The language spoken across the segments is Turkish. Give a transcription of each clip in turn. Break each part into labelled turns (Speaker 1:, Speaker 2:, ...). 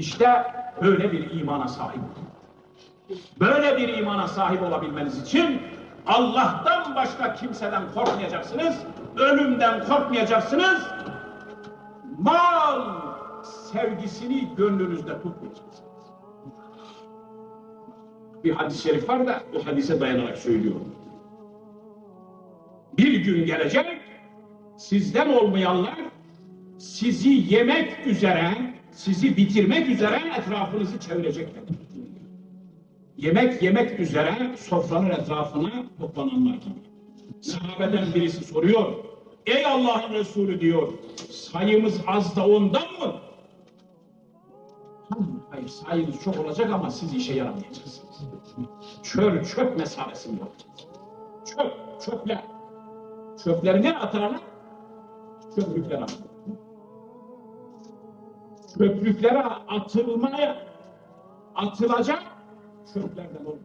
Speaker 1: İşte böyle bir imana sahip. Böyle bir imana sahip olabilmeniz için Allah'tan başka kimseden korkmayacaksınız, ölümden korkmayacaksınız, mal sevgisini gönlünüzde tutmayacaksınız. Bir hadis-i şerif var da o hadise dayanarak söylüyorum. Bir gün gelecek, sizden olmayanlar sizi yemek üzere, sizi bitirmek üzere etrafınızı çevirecekler. Yemek yemek üzere sofranın etrafına toplananlar gibi. Sahabeden birisi soruyor. Ey Allah'ın Resulü diyor. Sayımız az da ondan mı? Hayır sayınız çok olacak ama siz işe yaramayacaksınız. Çöl çöp mesafesinde olacaksınız. Çöp, çöpler. Çöpleri ne atarlar? Çöplüklere atar. Çöplüklere atılmaya atılacak çöplerden olun.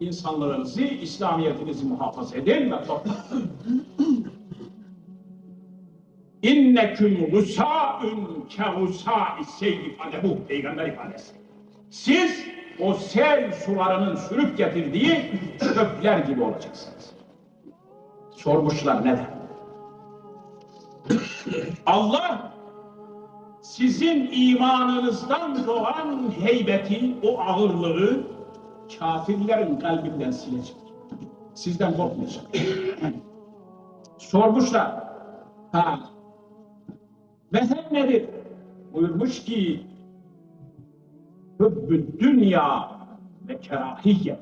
Speaker 1: İnsanlarınızı, İslamiyetinizi muhafaza edin ve toplayın. İnneküm gusâ'ün ke gusâ'i seyl ifade bu peygamber ifadesi. Siz o sel sularının sürüp getirdiği çöpler gibi olacaksınız. Sormuşlar neden? Allah sizin imanınızdan doğan heybeti, o ağırlığı kafirlerin kalbinden silecek. Sizden korkmayacak. Sormuşlar. Ha. Mezhep nedir? Buyurmuş ki Hübbü dünya ve kerahiyye.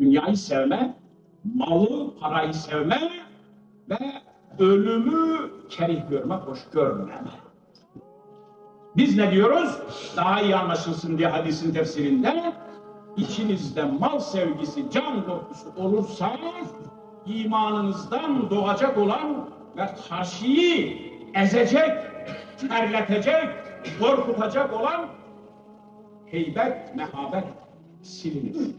Speaker 1: Dünyayı sevme, malı, parayı sevme ve ölümü kerih görme, hoş görmeme. Biz ne diyoruz? Daha iyi anlaşılsın diye hadisin tefsirinde içinizde mal sevgisi, can korkusu olursa imanınızdan doğacak olan ve karşıyı ezecek, terletecek, korkutacak olan heybet, mehabet silinir.